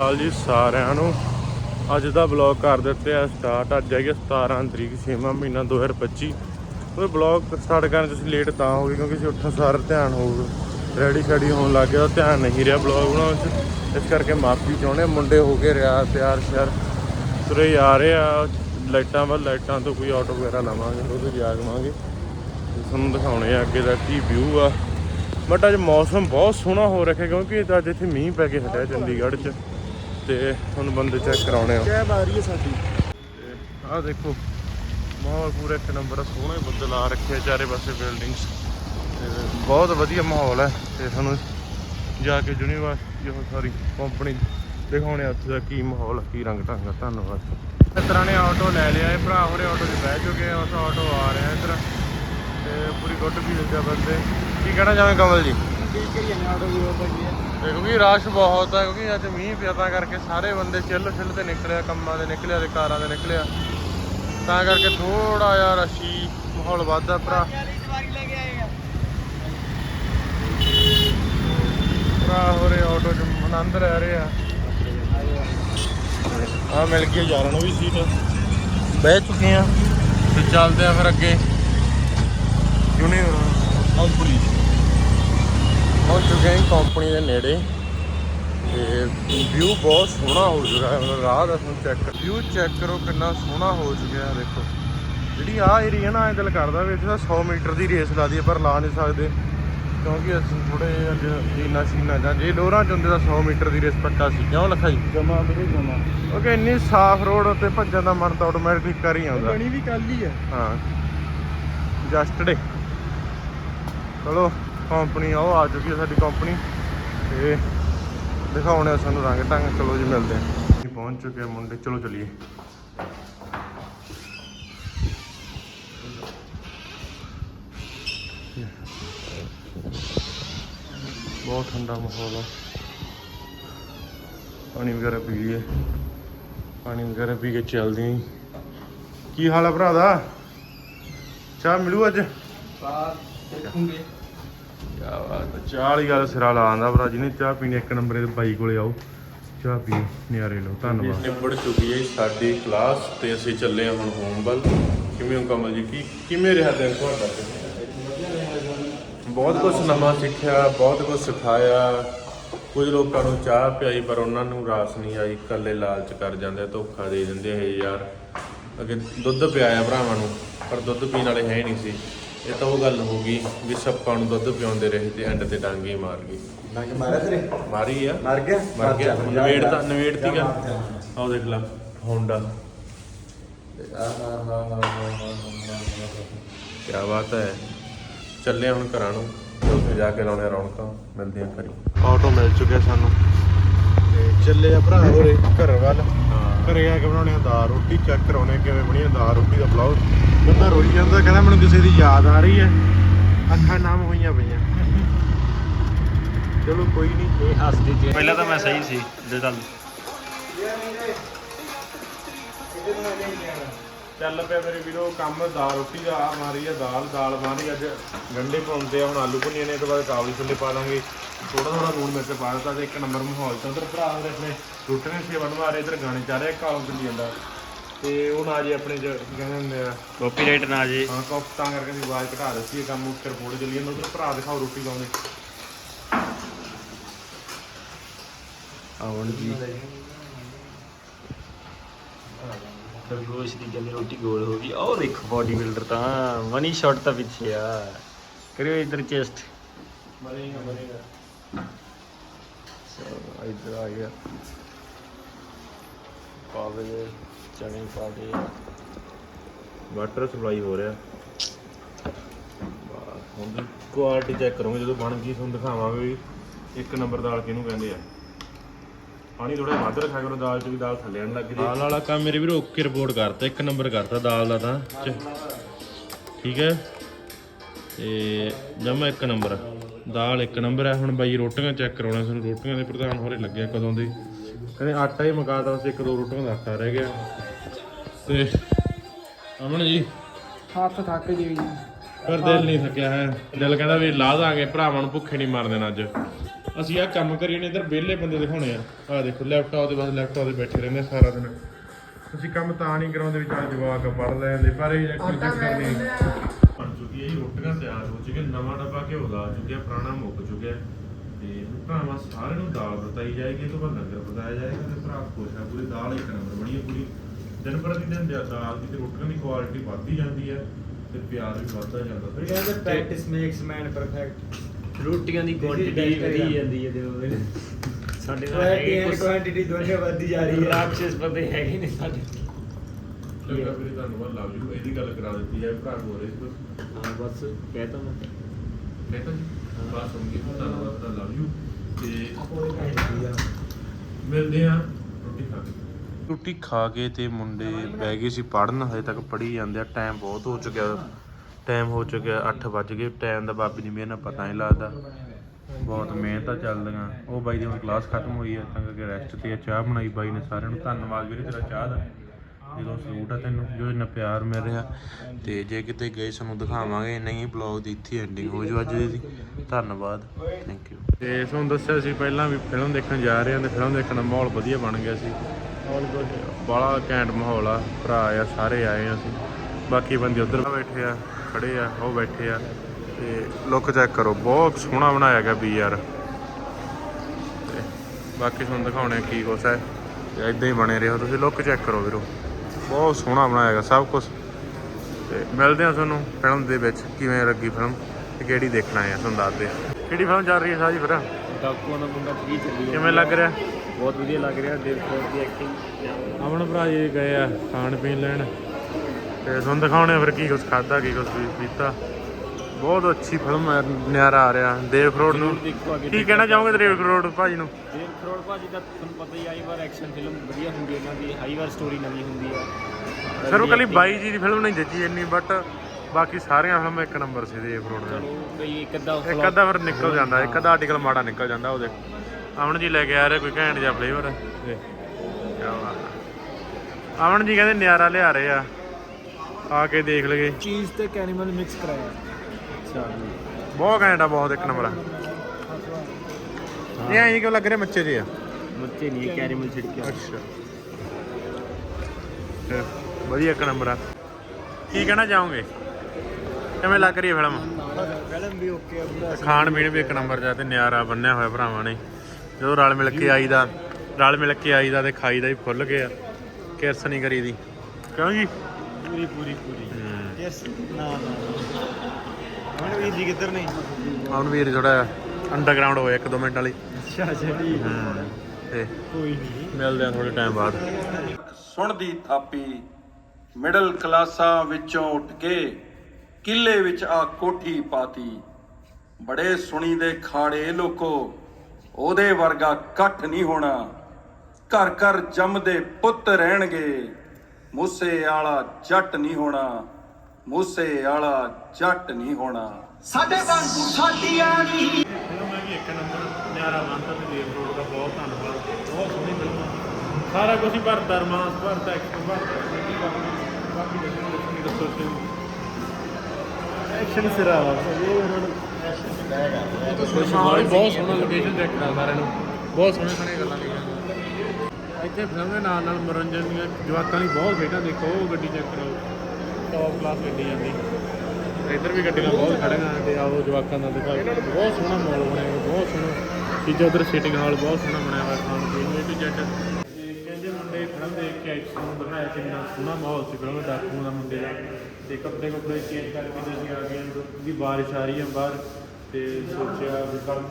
ਹਾਲ ਜੀ ਸਾਰਿਆਂ ਨੂੰ ਅੱਜ ਦਾ ਬਲੌਗ ਕਰ ਦਿੱਤੇ ਆ ਸਟਾਰਟ ਅੱਜ ਹੈਗੇ 17 ਤਰੀਕ 6ਵਾਂ ਮਹੀਨਾ 2025 ਉਹ ਬਲੌਗ ਸਟਾਰਟ ਕਰਨ ਚ ਅਸੀਂ ਲੇਟ ਤਾਂ ਹੋ ਗਏ ਕਿਉਂਕਿ ਅਸੀਂ ਉੱਠਣ ਸਾਰ ਧਿਆਨ ਹੋ ਰੈਡੀ ਸ਼ੈਡੀ ਹੋਣ ਲੱਗ ਗਿਆ, ਧਿਆਨ ਨਹੀਂ ਰਿਹਾ ਬਲੌਗ ਬਣਾਉਣ ਚ। ਇਸ ਕਰਕੇ ਮਾਫੀ ਚਾਹੁੰਦੇ ਮੁੰਡੇ ਹੋ ਕੇ ਰਿਆ ਤਿਆਰ, ਸ਼ਿਆਰ। ਤੁਰੇ ਆ ਰਹੇ ਆ, ਲਾਈਟਾਂ ਵੱਲ, ਲਾਈਟਾਂ ਤੋਂ ਕੋਈ ਆਟੋ ਵਗੈਰਾ ਲਵਾਂਗੇ, ਉਹਦੇ ਜਾਗਵਾਂਗੇ ਤੇ ਤੁਹਾਨੂੰ ਦਿਖਾਉਣੇ ਆ ਅੱਗੇ ਦਾ ਕੀ ਵਿਊ ਆ। ਬਟ ਅੱਜ ਮੌਸਮ ਬਹੁਤ ਸੋਹਣਾ ਹੋ ਰੱਖਿਆ ਕਿਉਂਕਿ ਅੱਜ ਇੱਥੇ ਮੀਂਹ ਪੈ ਕੇ ਹਟਿਆ ਚੰਡੀਗੜ੍ਹ 'ਚ। ਤੇ ਤੁਹਾਨੂੰ ਬੰਦੇ ਚੈੱਕ ਕਰਾਉਣੇ ਆ। ਕੈਬ ਆ ਰਹੀ ਹੈ ਸਾਡੀ। ਆਹ ਦੇਖੋ ਮਾਹੌਲ ਪੂਰਾ ਇੱਕ ਨੰਬਰ ਸੋਹਣੇ ਬੱਦਲ ਆ ਰੱਖੇ ਆ ਚਾਰੇ ਪਾਸੇ ਬਿਲਡਿੰਗਸ ਬਹੁਤ ਵਧੀਆ ਮਾਹੌਲ ਹੈ ਤੇ ਤੁਹਾਨੂੰ ਜਾ ਕੇ ਯੂਨੀਵਰਸਿਟੀ ਉਹ ਸਾਰੀ ਕੰਪਨੀ ਦਿਖਾਉਣੇ ਆ ਉੱਥੇ ਦਾ ਕੀ ਮਾਹੌਲ ਕੀ ਰੰਗ ਢੰਗ ਆ। ਧੰਨਵਾਦ। ਇਸ ਤਰ੍ਹਾਂ ਨੇ ਆਟੋ ਲੈ ਲਿਆ ਇਹ ਭਰਾ ਹੋਰੇ ਆਟੋ 'ਚ ਬਹਿ ਚੁੱਕੇ ਆ ਉਸ ਆਟੋ ਆ ਰਿਹਾ ਇੱਧਰ। ਤੇ ਪੂਰੀ ਗੁੱਡ ਫੀਲ ਦੇ ਬੰਦੇ। ਕੀ ਕਹਿਣਾ ਚਾਹੁੰਦੇ ਕਮਲ ਜੀ? ਠੀਕ ਹੈ ਜੀ ਆਟੋ ਦੀ ਉਹ ਭਾਈ ਤੇ ਕਿਉਂਕਿ ਰਸ਼ ਬਹੁਤ ਹੈ ਕਿਉਂਕਿ ਅੱਜ ਮੀਂਹ ਪਿਆ ਤਾਂ ਕਰਕੇ ਸਾਰੇ ਬੰਦੇ ਚਿੱਲ ਚਿੱਲ ਤੇ ਨਿਕਲਿਆ ਕੰਮਾਂ ਦੇ ਨਿਕਲਿਆ ਤੇ ਕਾਰਾਂ ਦੇ ਨਿਕਲਿਆ। ਤਾਂ ਕਰਕੇ ਥੋੜਾ ਜਿਹਾ ਰਸ਼ੀ ਮਾਹੌਲ ਵੱਧਦਾ ਭਰਾ। ਭਰਾ ਹੋ ਰਹੇ ਆਟੋ ਚ ਆਨੰਦ ਲੈ ਰਹੇ ਆ। ਆ ਮਿਲ ਗਈ ਯਾਰਾਂ ਨੂੰ ਵੀ ਸੀਟ ਬਹਿ ਚੁੱਕੇ ਆ ਤੇ ਚੱਲਦੇ ਆ ਫਿਰ ਅੱਗੇ। ਯੂਨੀ ਕੰਪਨੀ ਪਹੁੰਚ ਚੁੱਕੇ ਹਾਂ ਕੰਪਨੀ ਦੇ ਨੇੜੇ। ਤੇ ਵਿਊ ਬਹੁਤ ਸੋਹਣਾ ਹੋ ਚੁੱਕਾ ਹੈ। ਮਤਲਬ ਰਾਹ ਦਾ ਤੁਹਾਨੂੰ ਚੈੱਕ ਵਿਊ ਚੈੱਕ ਕਰੋ ਕਿੰਨਾ ਸੋਹਣਾ ਹੋ ਚੁੱਕਿਆ ਹੈ ਦੇਖੋ। ਜਿਹੜੀ ਆ ਏਰੀਆ ਨਾ ਐਂ ਦਿਲ ਕਰਦਾ ਵੀ ਇੱਥੇ ਤਾਂ 100 ਮੀਟਰ ਦੀ ਰੇਸ ਲਾ ਦਈਏ ਪਰ ਲਾ ਨਹੀਂ ਸਕਦੇ। ਕਿਉਂਕਿ ਅਸੀਂ ਥੋੜੇ ਅੱਜ ਸੀਨਾ ਸੀਨਾ ਜਾਂ ਜੇ ਲੋਰਾਂ ਚ ਹੁੰਦੇ ਤਾਂ 100 ਮੀਟਰ ਦੀ ਰੇਸ ਪੱਕਾ ਸੀ। ਕਿਉਂ ਲੱਖਾ ਜੀ? ਜਮਾ ਵੀਰੇ ਜਮਾ। ਕਿਉਂਕਿ ਇੰਨੀ ਸਾਫ਼ ਰੋਡ ਉੱਤੇ ਭੱਜਣ ਦਾ ਮਨ ਤਾਂ ਆਟੋਮੈਟਿਕ ਕਰ ਹੀ ਆਉਂਦਾ। ਬਣੀ ਵੀ ਕੱਲ ਹੀ ਹੈ। ਹਾਂ। ਜਸਟਡੇ ਚਲੋ ਕੰਪਨੀ ਆਓ ਆ ਚੁੱਕੀ ਹੈ ਸਾਡੀ ਕੰਪਨੀ ਤੇ ਦਿਖਾਉਣੇ ਆ ਸਾਨੂੰ ਰੰਗ ਢੰਗ। ਚਲੋ ਜੀ, ਮਿਲਦੇ ਆ। ਅਸੀਂ ਪਹੁੰਚ ਚੁੱਕੇ ਮੁੰਡੇ। ਚਲੋ ਚਲੀਏ। ਬਹੁਤ ਠੰਡਾ ਮਾਹੌਲ ਆ। ਪਾਣੀ ਵਗੈਰਾ ਪੀ ਲਈਏ। ਪਾਣੀ ਵਗੈਰਾ ਪੀ ਕੇ ਚੱਲਦੇ ਆਂ ਕੀ ਹਾਲ ਹੈ ਭਰਾ ਦਾ? ਚਾਹ ਮਿਲੂ ਅੱਜ? ਬਾਹਰ ਦੇਖੂਗੇ। ਕਿਆ ਬਾਤ ਹੈ। ਚਾਹ ਵਾਲੀ ਗੱਲ ਸਿਰਾ ਲਾ ਆਂਦਾ ਭਰਾ ਜਿਹਨੇ ਚਾਹ ਪੀਣੀ ਇੱਕ ਨੰਬਰ ਦੇ ਬਾਈ ਕੋਲੇ ਆਓ। ਚਾਹ ਪੀਓ ਨਿਆਰੇ ਲਓ ਧੰਨਵਾਦ। ਨਿਬੜ ਚੁੱਕੀ ਹੈ ਸਾਡੀ ਕਲਾਸ ਤੇ ਅਸੀਂ ਚੱਲੇ ਹਾਂ ਹੁਣ ਹੋਮ ਵੱਲ। ਕਿਵੇਂ ਹੋ ਕਮਲ ਜੀ? ਕੀ ਕਿਵੇਂ ਰਿਹਾ ਦਿਨ ਤੁਹਾਡਾ? ਬਹੁਤ ਕੁਝ ਨਵਾਂ ਸਿੱਖਿਆ ਬਹੁਤ ਕੁਝ ਸਿਖਾਇਆ। ਕੁਝ ਲੋਕਾਂ ਨੂੰ ਚਾਹ ਪਿਆਈ ਪਰ ਉਹਨਾਂ ਨੂੰ ਰਾਸ ਨਹੀਂ ਆਈ। ਇਕੱਲੇ ਲਾਲਚ ਕਰ ਜਾਂਦੇ ਆ, ਧੋਖਾ ਦੇ ਦਿੰਦੇ ਆ ਇਹ ਯਾਰ। ਅੱਗੇ ਦੁੱਧ ਪਿਆਇਆ ਭਰਾਵਾਂ ਨੂੰ ਪਰ ਦੁੱਧ ਪੀਣ ਵਾਲੇ ਹੈ ਹੀ ਨਹੀਂ ਸੀ। ਇਹ ਤਾਂ ਉਹ ਗੱਲ ਹੋ ਗਈ ਵੀ ਸੱਪਾਂ ਨੂੰ ਦੁੱਧ ਪਿਆਉਂਦੇ ਰਹੇ ਤੇ ਐਂਡ ਤੇ ਡਾਂਗੇ ਮਾਰ ਗਈ ਨੰਗ ਮਾਰਿਆ ਤੇਰੇ ਮਾਰੀ ਆ ਮਰ ਗਿਆ ਮਰ ਗਿਆ ਨਵੇੜ ਤਾਂ ਨਵੇੜ ਤੀ ਗਾ ਆਹ ਦੇਖ ਲੈ ਹੋਂਡਾ ਕੀ ਬਾਤ ਹੈ ਚੱਲੇ ਹੁਣ ਘਰਾਂ ਨੂੰ ਤੇ ਉੱਥੇ ਜਾ ਕੇ ਲਾਉਣੇ ਰੌਣਕਾਂ ਮਿਲਦੇ ਆ ਕਰੀ ਆਟੋ ਮਿਲ ਚੁੱਕਿਆ ਸਾਨੂੰ ਤੇ ਚੱਲੇ ਆ ਭਰਾ ਹੋਰੇ ਘਰ ਵੱਲ ਘਰੇ ਆ ਕੇ ਬਣਾਉਣੇ ਆ ਦਾਲ ਰੋਟੀ ਚੈੱਕ ਕਰਾਉਣੇ ਕਿਵੇਂ ਬਣੀ ਆ ਦਾਲ ਰੋਟੀ ਦਾ ਬਲੌਗ ਬੰਦਾ ਰੋਈ ਜਾਂਦਾ ਕਹਿੰਦਾ ਮੈਨੂੰ ਕਿਸੇ ਦੀ ਯਾਦ ਆ ਰਹੀ ਹੈ। ਅੱਖਾਂ ਨਾਮ ਹੋਈਆਂ ਪਈਆਂ। ਚਲੋ ਕੋਈ ਨਹੀਂ ਇਹ ਹੱਸਦੇ ਜੇ। ਪਹਿਲਾਂ ਤਾਂ ਮੈਂ ਸਹੀ ਸੀ ਜੇ ਚੱਲ। ਚੱਲ ਪਿਆ ਮੇਰੇ ਵੀਰੋ ਕੰਮ ਦਾਲ ਰੋਟੀ ਦਾ ਆ ਮਾਰੀ ਆ ਦਾਲ ਦਾਲ ਮਾਰੀ ਅੱਜ ਗੰਡੇ ਪਾਉਂਦੇ ਆ ਹੁਣ ਆਲੂ ਭੁੰਨੀਆਂ ਨੇ ਇਹ ਤੋਂ ਬਾਅਦ ਕਾਬਲੀ ਛੋਲੇ ਪਾ ਲਾਂਗੇ। ਥੋੜਾ ਥੋੜਾ ਲੂਣ ਮਿਰਚ ਪਾ ਦਿੱਤਾ ਤੇ ਇੱਕ ਨੰਬਰ ਮਾਹੌਲ ਚ। ਉਧਰ ਭਰਾ ਹੋਰ ਆਪਣੇ ਰੋਟੀਆਂ ਸੇਵਾ ਨਿਭਾ ਰਹੇ ਇਧਰ ਗਾਣੇ ਚੱਲ ਰਹੇ ਕਾਲੋਂ ਚੱਲੀ ਜਾਂਦਾ। ਤੇ ਉਹ ਨਾ ਜੇ ਆਪਣੇ ਚ ਕਹਿੰਦੇ ਹੁੰਦੇ ਆ ਕਾਪੀਰਾਈਟ ਨਾ ਜੇ। ਹਾਂ ਕਾਪ ਤਾਂ ਕਰਕੇ ਅਸੀਂ ਆਵਾਜ਼ ਘਟਾ ਦਿੱਤੀ ਹੈ ਕੰਮ ਉੱਤਰ ਫੋੜ ਚੱਲੀ ਜਾਂਦਾ। ਉਧਰ ਭਰਾ ਦਿਖਾਓ ਰੋਟੀ ਲਾਉਂਦੇ ਆਉਣ ਜੀ। ਗੋਸ਼ ਦੀ ਜਲੀ ਰੋਟੀ ਗੋਲ ਹੋ ਗਈ ਉਹ ਦੇਖੋ ਬਾਡੀ ਬਿਲਡਰ ਤਾਂ ਮਨੀ ਸ਼ਾਟ ਤਾਂ ਪਿੱਛੇ ਆ। ਕਰਿਓ ਇਧਰ ਚੈਸਟ ਮਰੇਗਾ ਮਰੇਗਾ। ਸੋ ਇਧਰ ਆ ਗਿਆ। ਪਾਵੇ ਚਣੇ ਪਾ ਕੇ। ਵਾਟਰ ਸਪਲਾਈ ਹੋ ਰਿਹਾ। ਬਸ ਹੁਣ ਦੀ ਕੁਆਲਿਟੀ ਚੈੱਕ ਕਰੋਗੇ ਜਦੋਂ ਬਣ ਗਈ ਤੁਹਾਨੂੰ ਦਿਖਾਵਾਂਗੇ ਵੀ ਇੱਕ ਨੰਬਰ ਦਾਲ ਕਿਹਨੂੰ ਕਹਿੰਦੇ ਆ। ਪਾਣੀ ਥੋੜਾ ਵੱਧ ਰੱਖਿਆ ਕਰੋ ਦਾਲ ਚ ਵੀ ਦਾਲ ਥੱਲੇ ਆਣ ਲੱਗ ਜੇ ਦਾਲ ਵਾਲਾ ਕੰਮ ਮੇਰੇ ਵੀਰੋ ਓਕੇ ਰਿਪੋਰਟ ਕਰਤਾ ਇੱਕ ਨੰਬਰ ਕਰਤਾ ਦਾਲ ਦਾ ਤਾਂ। ਚ- ਠੀਕ ਹੈ? ਤੇ ਜਮਾ ਇੱਕ ਨੰਬਰ ਦਾਲ ਇੱਕ ਨੰਬਰ ਹੈ ਹੁਣ ਬਾਈ ਰੋਟੀਆਂ ਚੈੱਕ ਕਰਾਉਣਾ ਸਾਨੂੰ ਰੋਟੀਆਂ ਦੇ ਪ੍ਰਧਾਨ ਹੋਰੇ ਲੱਗਿਆ ਕਦੋਂ ਦੇ। ਕਹਿੰਦੇ ਆਟਾ ਹੀ ਮਕਾਤਾ ਬਸ ਇੱਕ ਦੋ ਰੋਟੀਆਂ ਦਾ ਆਟਾ ਰਹਿ ਗਿਆ। ਤੇ ਅਮਨ ਜੀ ਹੱਥ ਥੱਕ ਜੀ। ਪਰ ਦਿਲ ਨਹੀਂ ਥੱਕਿਆ ਹੈ। ਦਿਲ ਕਹਿੰਦਾ ਵੀ ਲਾ ਦਾਂਗੇ ਭਰਾਵਾਂ ਨੂੰ ਭੁੱਖੇ ਨਹੀਂ ਮਾਰ ਦੇਣਾ ਅੱਜ। ਅਸੀਂ ਆਹ ਕੰਮ ਕਰੀਏ ਨੇ ਇਧਰ ਵਿਹਲੇ ਬੰਦੇ ਦਿਖਾਉਣੇ ਆ। ਆਹ ਦੇਖੋ ਲੈਪਟਾਪ ਦੇ ਬਸ ਲੈਪਟਾਪ ਤੇ ਬੈਠੇ ਰਹਿੰਦੇ ਸਾਰਾ ਦਿਨ। ਅਸੀਂ ਕੰਮ ਤਾਂ ਨਹੀਂ ਕਰਾਉਂਦੇ ਵੀ ਚੱਲ ਜਵਾਕ ਪੜ ਲੈਂਦੇ ਪਰ ਇਹ ਚੱਕਰ ਨਹੀਂ ਬਣ ਚੁੱਕੀ ਹੈ ਜੀ, ਰੋਟੀਆਂ ਤਿਆਰ ਹੋ ਚੁੱਕੀਆਂ ਨਵਾਂ ਡੱਬਾ ਘਿਓ ਦਾ ਆ ਚੁੱਕਿਆ ਪੁਰਾਣਾ ਮੁੱਕ ਚੁੱਕਿਆ। ਤੇ ਭਰਾਵਾਂ ਸਾਰਿਆਂ ਨੂੰ ਦਾਲ ਬਤਾਈ ਜਾਏਗੀ ਇਹ ਤੋਂ ਬਾਅਦ ਲੰਗਰ ਬਤਾਇਆ ਜਾਏਗਾ ਤੇ ਭਰਾ ਖੁਸ਼ ਆ ਪੂਰੀ ਦਾਲ ਇੱਕ ਨੰਬਰ ਬਣੀ ਹੈ ਪੂਰੀ। ਦਿਨ ਪ੍ਰਤੀ ਦਿਨ ਦਾ- ਦਾਲ ਦੀ ਤੇ ਰੋਟੀਆਂ ਦੀ ਕੁਆਲਿਟੀ ਵੱਧਦੀ ਜਾਂਦੀ ਹੈ ਤੇ ਪਿਆਰ ਵੀ ਵੱਧਦਾ ਜਾਂਦਾ। ਤੇ ਕਹਿੰਦੇ ਪ੍ਰੈਕਟਿਸ ਮੇਕਸ ਮੈਨ ਪਰਫੈਕਟ ਰੋਟੀਆਂ ਦੀ ਕੁਆਂਟੀਟੀ ਵਧੀ। ਜਾਂਦੀ ਹੈ ਦਿਨੋਂ ਦਿਨ ਸਾਡੇ ਨਾਲ ਕੁਆਲਿਟੀ ਹੈਗੇ ਐਂਡ ਕੁਆਂਟੀਟੀ ਦੋਨੇ ਵੱਧਦੀ ਜਾ ਰਹੀ ਹੈ। ਰਾਕਸ਼ਸ ਬੰਦੇ ਹੈਗੇ ਨੇ ਸਾਡੇ। ਚੰਗਾ ਵੀਰੇ ਧੰਨਵਾਦ। Love you. ਇਹਦੀ ਗੱਲ ਕਰਾ ਦਿੱਤੀ ਹੈ ਭਰਾ ਹੋ ਰਹੇ ਸੀ ਹਾਂ ਬਸ ਕਹਿਤਾ ਮੈਂ। ਕਹਿੰਦਾ ਜੀ। ਬਾਤ ਸੁਣ ਕੇ ਧੰਨਵਾਦ ਦਾ ਲਵ ਯੂ। ਤੇ ਮਿਲਦੇ ਆ ਰੋਟੀ ਖਾ ਕੇ। ਰੋਟੀ ਖਾ ਕੇ ਤੇ ਮੁੰਡੇ ਬਹਿ ਗਏ ਸੀ ਪੜਨ ਹਜੇ ਤੱਕ ਪੜੀ ਜਾਂਦੇ ਆ। ਟਾਈਮ ਬਹੁਤ ਹੋ ਚੁੱਕਿਆ। ਟਾਈਮ ਹੋ ਚੁੱਕਿਆ 8 ਵੱਜ ਗਏ। ਟਾਈਮ ਦਾ ਬਾਬੀ ਦੀ ਨਾਲ ਪਤਾ ਨਹੀਂ ਲੱਗਦਾ। ਬਹੁਤ ਮਿਹਨਤਾਂ ਚੱਲਦੀਆਂ। ਉਹ ਬਾਈ ਦੀ ਹੁਣ ਕਲਾਸ ਖਤਮ ਹੋਈ ਹੈ ਤਾਂ ਕਰਕੇ ਰੈਸਟ ਤੇ ਆ, ਚਾਹ ਬਣਾਈ ਬਾਈ ਨੇ ਸਾਰਿਆਂ ਨੂੰ। ਧੰਨਵਾਦ ਵੀਰੇ ਤੇਰਾ ਚਾਹ ਦਾ। ਜਦੋਂ ਸਲੂਟ ਆ ਤੈਨੂੰ ਜੋ ਇੰਨਾ ਪਿਆਰ ਮਿਲ ਰਿਹਾ। ਤੇ ਜੇ ਕਿਤੇ ਗਏ ਸਾਨੂੰ ਦਿਖਾਵਾਂਗੇ। ਨਹੀਂ ਬਲੌਗ ਦੀ ਇੱਥੇ ਐਂਡਿੰਗ ਹੋ ਜੂ ਅੱਜ ਦੀ। ਧੰਨਵਾਦ। ਥੈਂਕ ਯੂ ਤੇ ਤੁਹਾਨੂੰ ਦੱਸਿਆ ਸੀ ਪਹਿਲਾਂ ਵੀ ਫਿਲਮ ਦੇਖਣ ਜਾ ਰਹੇ ਹਾਂ ਤੇ ਫਿਲਮ ਦੇਖਣ ਦਾ ਮਾਹੌਲ ਵਧੀਆ ਬਣ ਗਿਆ ਸੀ। ਬੜਾ ਘੈਂਟ ਮਾਹੌਲ ਆ ਭਰਾ ਆ ਸਾਰੇ ਆਏ ਆ ਅਸੀਂ। ਬਾਕੀ ਬੰਦੇ ਉਧਰ ਬੈਠੇ ਆ ਖੜੇ ਆ ਉਹ ਬੈਠੇ ਆ। ਤੇ ਲੁੱਕ ਚੈੱਕ ਕਰੋ ਬਹੁਤ ਸੋਹਣਾ ਬਣਾਇਆ ਗਿਆ ਵੀ ਯਾਰ ਤੇ ਬਾਕੀ ਤੁਹਾਨੂੰ ਦਿਖਾਉਣੇ ਕੀ ਕੁਛ ਹੈ ਤੇ ਇਦਾਂ ਹੀ ਬਣੇ ਰਹੋ ਤੁਸੀਂ ਲੁੱਕ ਚੈੱਕ ਕਰੋ ਵੀਰੋ। ਬਹੁਤ ਸੋਹਣਾ ਬਣਾਇਆ ਗਿਆ ਸਭ ਕੁਝ ਤੇ ਮਿਲਦੇ ਆ ਤੁਹਾਨੂੰ ਫਿਲਮ ਦੇ ਵਿੱਚ ਕਿਵੇਂ ਲੱਗੀ ਫਿਲਮ ਤੇ ਕਿਹੜੀ ਦੇਖਣਾ ਹੈ ਤੁਹਾਨੂੰ ਦੱਸਦੇ। ਕਿਹੜੀ ਫਿਲਮ ਚੱਲ ਰਹੀ ਹੈ ਸਾਜੀ ਫਿਰ ਡਾਕੂਆਂ ਦਾ ਮੁੰਡਾ 3 ਚੱਲੀ ਕਿਵੇਂ ਲੱਗ ਰਿਹਾ? ਬਹੁਤ ਵਧੀਆ ਲੱਗ ਰਿਹਾ ਦੇਵਖੋਰ ਦੀ ਐਕਟਿੰਗ ਅਮਨ ਭਰਾ ਜੀ ਗਏ ਆ ਖਾਣ ਪੀਣ ਲੈਣ। ਤੇ ਤੁਹਾਨੂੰ ਦਿਖਾਉਣੇ ਫਿਰ ਕੀ ਕੁਝ ਖਾਦਾ ਕੀ ਕੁਝ ਪੀਤਾ। ਬਹੁਤ ਅੱਛੀ ਫਿਲਮ ਹੈ ਨਿਆਰਾ ਆ ਰਿਹਾ ਦੇਵ ਕਰੋੜ ਨੂੰ। ਕੀ ਕਹਿਣਾ ਚਾਹੋਗੇ ਦੇਵ ਕਰੋੜ ਭਾਜੀ ਨੂੰ? ਦੇਵ ਕਰੋੜ ਭਾਜੀ ਦਾ ਤੁਹਾਨੂੰ ਪਤਾ ਹੀ ਆਈ ਵਾਰ ਐਕਸ਼ਨ ਫਿਲਮ ਵਧੀਆ ਹੁੰਦੀ ਹੈ ਇਹਨਾਂ ਦੀ ਹਾਈ ਵਾਰ ਸਟੋਰੀ ਨਵੀਂ ਹੁੰਦੀ ਹੈ ਸਿਰਫ ਕੱਲੀ ਬਾਈ ਜੀ ਦੀ ਫਿਲਮ ਨਹੀਂ ਜੱਜੀ ਇੰਨੀ ਬਟ ਬਾਕੀ ਸਾਰੀਆਂ ਫਿਲਮਾਂ ਇੱਕ ਨੰਬਰ ਸੀ ਦੇਵ ਕਰੋੜ ਦੀਆਂ। ਚਲੋ ਕਈ ਇੱਕ ਅੱਧਾ ਇੱਕ ਅੱਧਾ ਫਿਰ ਨਿਕਲ ਜਾਂਦਾ ਇੱਕ ਅੱਧਾ ਆਰਟੀਕਲ ਮਾੜਾ ਨਿਕਲ ਜਾਂਦਾ ਉਹਦੇ। ਅਮਨ ਜੀ ਲੈ ਕੇ ਆ ਰਹੇ ਕੋਈ ਘੈਂਟ ਜਿਹਾ ਫਲੇਵਰ ਕੀ ਬਾਤ ਹੈ। ਅਮਨ ਜੀ ਕਹਿੰਦੇ ਨਿਆਰਾ ਲਿਆ ਰਹੇ ਆ। ਆ ਕੇ ਦੇਖ ਲਗੇ ਚੀਜ਼ ਤੇ ਕੈਨੀਮਲ ਮਿਕਸ ਕਰਾਇਆ। ਅੱਛਾ ਬਹੁਤ ਘੈਂਟ ਆ ਬਹੁਤ ਇੱਕ ਨੰਬਰ ਆ। ਇਹ ਐਂ ਕਿਉਂ ਲੱਗ ਰਿਹਾ ਮੱਛੇ ਜੇ ਆ? ਮੱਤੇ ਨਹੀਂ ਕੈਰੀਮਲ ਛਿੜਕਿਆ ਅੱਛਾ। ਵਧੀਆ ਇੱਕ ਨੰਬਰ ਆ। ਕੀ ਕਹਿਣਾ ਚਾਹੋਗੇ? ਕਿਵੇਂ ਲੱਗ ਰਹੀ ਹੈ ਫਿਲਮ? ਫਿਲਮ ਵੀ ਓਕੇ ਆ ਖਾਣ ਪੀਣ ਵੀ ਇੱਕ ਨੰਬਰ ਜਾ ਤੇ ਨਿਆਰਾ ਬੰਨਿਆ ਹੋਇਆ ਭਰਾਵਾਂ ਨੇ। ਜਦੋਂ ਰਲ ਮਿਲ ਕੇ ਆਈਦਾ ਰਲ ਮਿਲ ਕੇ ਆਈਦਾ ਤੇ ਖਾਈਦਾ ਹੀ ਫੁੱਲ ਗਿਆ ਕਿਰਸ ਨਹੀਂ ਕਰੀਦੀ ਕਿਉਂ ਜੀ? ਪੂਰੀ ਪੂਰੀ ਪੂਰੀ। ਯੈਸ ਨਾ ਨਾ ਹੁਣ ਵੀ ਜੀ ਕਿੱਧਰ ਨਹੀਂ ਹੁਣ ਵੀਰ ਥੋੜਾ ਅੰਡਰਗਰਾਉਂਡ ਹੋਇਆ ਇੱਕ ਦੋ ਮਿੰਟ ਵਾਲੀ। ਅੱਛਾ ਅੱਛਾ ਠੀਕ ਹੂੰ ਤੇ ਕੋਈ ਨਹੀਂ ਮਿਲਦੇ ਆ ਥੋੜੇ ਟਾਈਮ ਬਾਅਦ। ਸੁਣਦੀ ਥਾਪੀ ਮਿਡਲ ਕਲਾਸਾਂ ਵਿੱਚੋਂ ਉੱਠ ਕੇ ਕਿਲੇ ਵਿੱਚ ਆ ਕੋਠੀ ਪਾਤੀ। ਬੜੇ ਸੁਣੀ ਦੇ ਖਾੜੇ ਲੋਕੋ ਉਹਦੇ ਵਰਗਾ ਇਕੱਠ ਨਹੀਂ ਹੋਣਾ। ਘਰ ਘਰ ਜੰਮਦੇ ਪੁੱਤ ਰਹਿਣਗੇ। ਮੂਸੇ ਵਾਲਾ ਜੱਟ ਨਹੀਂ ਹੋਣਾ। ਮੂਸੇ ਵਾਲਾ ਜੱਟ ਨਹੀਂ ਹੋਣਾ। ਫਿਲਮ ਹੈ ਕਿ ਇੱਕ ਨੰਬਰ ਨਿਆਰਾ ਮੰਤਰ ਤੇ ਦੇਵ ਰੋਡ ਦਾ ਬਹੁਤ ਧੰਨਵਾਦ ਬਹੁਤ ਸੋਹਣੀ ਫਿਲਮ ਆ ਸਾਰਾ ਕੁਝ ਹੀ ਭਰਤਾ ਰਮਾਂਸ ਭਰਤਾ ਐਕਸ਼ਨ ਭਰਤਾ ਕਮੇਡੀ ਭਰਤਾ ਬਾਕੀ ਦੇਖੋ ਦੱਸਣੀ ਦੱਸੋ ਤੇ ਐਕਸ਼ਨ ਸਿਰਾ ਵਾ। ਇਹ ਹੁਣ ਹਾਂ ਬਹੁਤ ਸੋਹਣਾ ਲੋਕੇਸ਼ਨ ਚੈੱਕ ਕਰਾ ਸਾਰਿਆਂ ਨੂੰ ਬਹੁਤ ਸੋਹਣੇ ਸੋਹਣੇ ਗੱਲਾਂ ਕਰੀਆਂ ਇੱਥੇ ਫਿਲਮ ਦੇ ਨਾਲ ਨਾਲ ਮਨੋਰੰਜਨ ਦੀਆਂ ਜਵਾਕਾਂ ਦੀ ਬਹੁਤ ਖੇਡਾਂ ਦੇਖੋ, ਉਹ ਗੱਡੀ ਚੈੱਕ ਕਰੋ। ਟੌਪ ਕਲਾਸ ਗੱਡੀ ਜਾਂਦੀ। ਇੱਧਰ ਵੀ ਗੱਡੀਆਂ ਬਹੁਤ ਖੜੀਆਂ ਤੇ ਆਓ ਜਵਾਕਾਂ ਦਾ ਦਿਖਾਓ ਬਹੁਤ ਸੋਹਣਾ ਮਾਹੌਲ ਬਣਿਆ ਬਹੁਤ ਸੋਹਣਾ। ਚੀਜ਼ਾਂ ਉਧਰ ਸੀਟਿੰਗ ਹਾਲ ਬਹੁਤ ਸੋਹਣਾ ਬਣਿਆ ਹੋਇਆ ਖਾਣ ਪੀਣ ਨੂੰ ਟੂ ਜੈਟ ਕਹਿੰਦੇ ਮੁੰਡੇ ਫਿਲਮ ਦੇਖ ਕੇ ਐਕਸ਼ਨ ਨੂੰ ਦਿਖਾਇਆ ਕਿੰਨਾ ਸੋਹਣਾ ਮਾਹੌਲ ਸੀ ਫਿਲਮ ਡਾਕੂ ਦਾ ਮੁੰਡੇ ਦਾ। ਤੇ ਕੱਪੜੇ ਕੱਪੜੇ ਚੇਂਜ ਕਰਕੇ ਤੇ ਅਸੀਂ ਆ ਗਏ ਵੀ ਬਾਰਿਸ਼ ਆ ਰਹੀ ਹੈ ਬਾਹਰ ਤੇ ਸੋਚਿਆ ਵੀ ਕੱਲ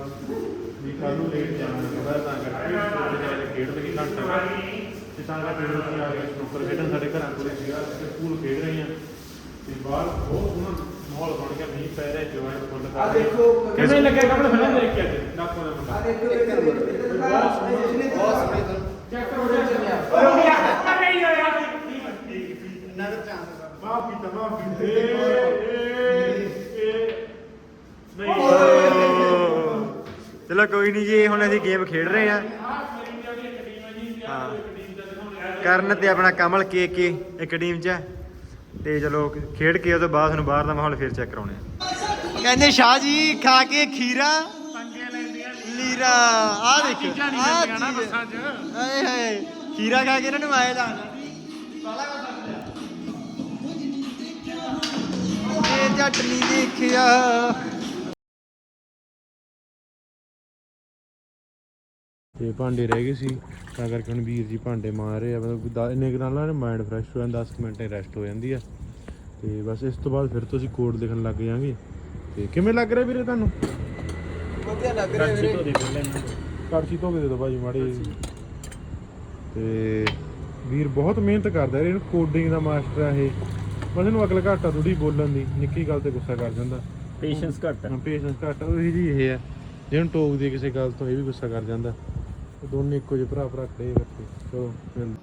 ਵੀ ਕੱਲ ਨੂੰ ਲੇਟ ਜਾਣਾ ਥੋੜਾ ਤਾਂ ਕਰਕੇ ਸੋਚਿਆ ਜਾ ਕੇ ਖੇਡ ਲਗੀ ਘੰਟਾ ਤੇ ਤਾਂ ਕਰਕੇ ਫਿਰ ਅਸੀਂ ਆ ਗਏ ਸਨੋਕਰ ਖੇਡਣ। ਸਾਡੇ ਘਰਾਂ ਕੋਲੇ ਸੀਗਾ ਤੇ ਪੂਲ ਖੇਡ ਰਹੇ ਹਾਂ। ਤੇ ਬਾਹਰ ਬਹੁਤ ਸੋਹਣਾ ਮਾਹੌਲ ਬਣ ਗਿਆ ਮੀਂਹ ਪੈ ਰਿਹਾ ਜਵਾਨ ਫੁੱਲ ਕਰ ਆ ਦੇਖੋ ਕਿਵੇਂ ਲੱਗਿਆ ਕੱਪੜੇ? ਫਿਲਮ ਦੇਖ ਕੇ ਅੱਜ। ਡਾਕੂ ਦਾ ਮੁੰਡਾ। ਚਲੋ ਕੋਈ ਨਹੀਂ ਜੀ ਹੁਣ ਅਸੀਂ ਗੇਮ ਖੇਡ ਰਹੇ ਆ ਕਰਨ ਤੇ ਆਪਣਾ ਕਮਲ ਕੇ ਕੇ ਇੱਕ ਟੀਮ 'ਚ। ਹੈ। ਤੇ ਚਲੋ ਖੇਡ ਕੇ ਉਹ ਤੋਂ ਬਾਅਦ ਤੁਹਾਨੂੰ ਬਾਹਰ ਦਾ ਮਾਹੌਲ ਫੇਰ ਚੈੱਕ ਕਰਾਉਣੇ ਆ। ਕਹਿੰਦੇ ਸ਼ਾਹ ਜੀ ਖਾ ਕੇ ਖੀਰਾ ਲੀਰਾ ਆ ਦੇਖ ਆ ਹਾਏ ਹਾਏ ਖੀਰਾ ਖਾ ਕੇ ਇਹਨਾਂ ਨੂੰ ਆਏ ਲੱਗਦਾ ਇਹ ਜੱਟ ਨਹੀਂ ਦੇਖਿਆ। ਤੇ ਭਾਂਡੇ ਰਹਿ ਗਏ ਸੀ ਤਾਂ ਕਰਕੇ ਹੁਣ ਵੀਰ ਜੀ ਭਾਂਡੇ ਮਾਰ ਰਹੇ ਆ। ਮਤਲਬ ਇੰਨੇ ਕੁ ਨਾਲ ਨਾ ਮਾਈਂਡ ਫਰੈਸ਼ ਹੋ ਜਾਂਦਾ 10 ਮਿੰਟ ਰੈਸਟ ਹੋ ਜਾਂਦੀ ਆ। ਤੇ ਬਸ ਇਸ ਤੋਂ ਬਾਅਦ ਫਿਰ ਤੋਂ ਅਸੀਂ ਕੋਡ ਲਿਖਣ ਲੱਗ ਜਾਾਂਗੇ ਤੇ ਕਿਵੇਂ ਲੱਗ ਰਿਹਾ ਵੀਰੇ ਤੁਹਾਨੂੰ? ਵਧੀਆ ਲੱਗ ਰਿਹਾ ਵੀਰੇ। ਕੜਛੀ ਧੋ ਕੇ ਦੇ ਦਿਓ ਭਾਜੀ ਮਾੜੀ। ਤੇ ਵੀਰ ਬਹੁਤ ਮਿਹਨਤ ਕਰਦਾ ਇਹਨੂੰ ਕੋਡਿੰਗ ਦਾ ਮਾਸਟਰ ਆ ਇਹ। ਬਸ ਇਹਨੂੰ ਅਕਲ ਘੱਟ ਥੋੜੀ ਬੋਲਣ ਦੀ ਨਿੱਕੀ ਗੱਲ ਤੇ ਗੁੱਸਾ ਕਰ ਜਾਂਦਾ। ਪੇਸ਼ੈਂਸ ਘੱਟ ਹੈ ਪੇਸ਼ੈਂਸ ਘੱਟ ਉਹੀ ਜੀ ਇਹ ਹੈ ਜਿਹਨੂੰ ਟੋਕਦੀ ਹੈ ਕਿਸੇ ਗੱਲ ਤੋਂ ਇਹ ਵੀ ਗੁੱਸਾ ਕਰ ਜਾਂਦਾ ਉਹ ਦੋਨੇ ਇੱਕੋ ਜਿਹੇ ਭਰਾ ਭਰਾ ਖੜੇ ਇਕੱਠੇ। ਚਲੋ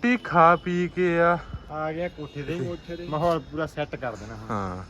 ਟੀ ਖਾ ਪੀ ਕੇ ਆ। ਆ ਗਿਆ ਕੋਠੇ ਤੇ। ਮਾਹੌਲ ਪੂਰਾ ਸੈੱਟ ਕਰ ਦੇਣਾ ਹਾਂ।